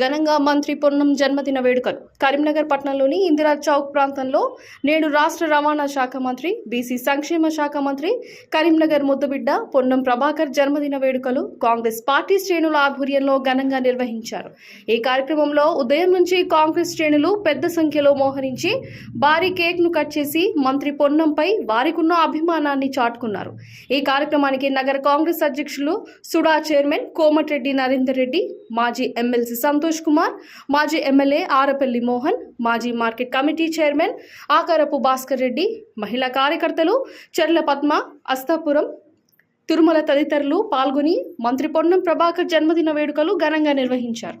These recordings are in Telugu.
ఘనంగా మంత్రి పొన్నం జన్మదిన వేడుకలు. కరీంనగర్ పట్టణంలోని ఇందిరా చౌక్ ప్రాంతంలో నేడు రాష్ట్ర రవాణా శాఖ మంత్రి బీసీ సంక్షేమ శాఖ మంత్రి కరీంనగర్ ముద్దుబిడ్డ పొన్నం ప్రభాకర్ జన్మదిన వేడుకలు కాంగ్రెస్ పార్టీ శ్రేణుల ఆధ్వర్యంలో ఘనంగా నిర్వహించారు. ఈ కార్యక్రమంలో ఉదయం నుంచి కాంగ్రెస్ శ్రేణులు పెద్ద సంఖ్యలో మోహరించి భారీ కేక్ను కట్ చేసి మంత్రి పొన్నంపై వారికున్న అభిమానాన్ని చాటుకున్నారు. ఈ కార్యక్రమానికి నగర కాంగ్రెస్ అధ్యక్షులు సుడా చైర్మన్ కోమటిరెడ్డి నరేందర్ రెడ్డి మాజీ ఎమ్మెల్సీ సంతోష్ కుమార్ మాజీ ఎమ్మెల్యే ఆరపల్లి మోహన్ మాజీ market committee chairman Akarapu Bhaskar Reddy మహిళా కార్యకర్తలు చెర్ల పద్మ అస్తాపురం తిరుమల తదితరులు పాల్గొని మంత్రి పొన్నం ప్రభాకర్ జన్మదిన వేడుకలు ఘనంగా నిర్వహించారు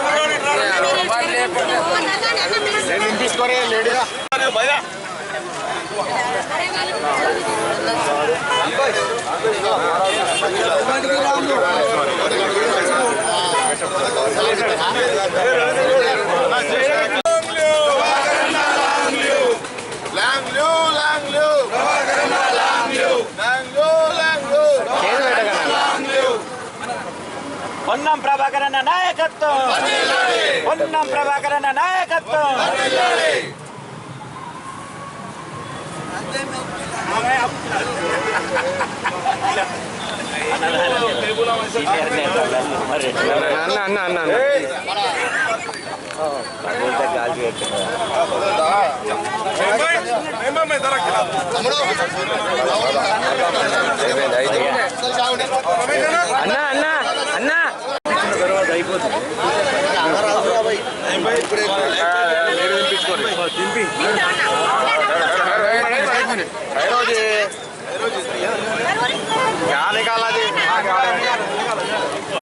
తీసుకోరే లేడీగా భయ పొన్నం ప్రభాకరన్న నాయకత్వం. పొన్నం ప్రభాకరన్న నాయకత్వం. అన్న అన్న అన్న అన్న. అన్న అన్న. తింపి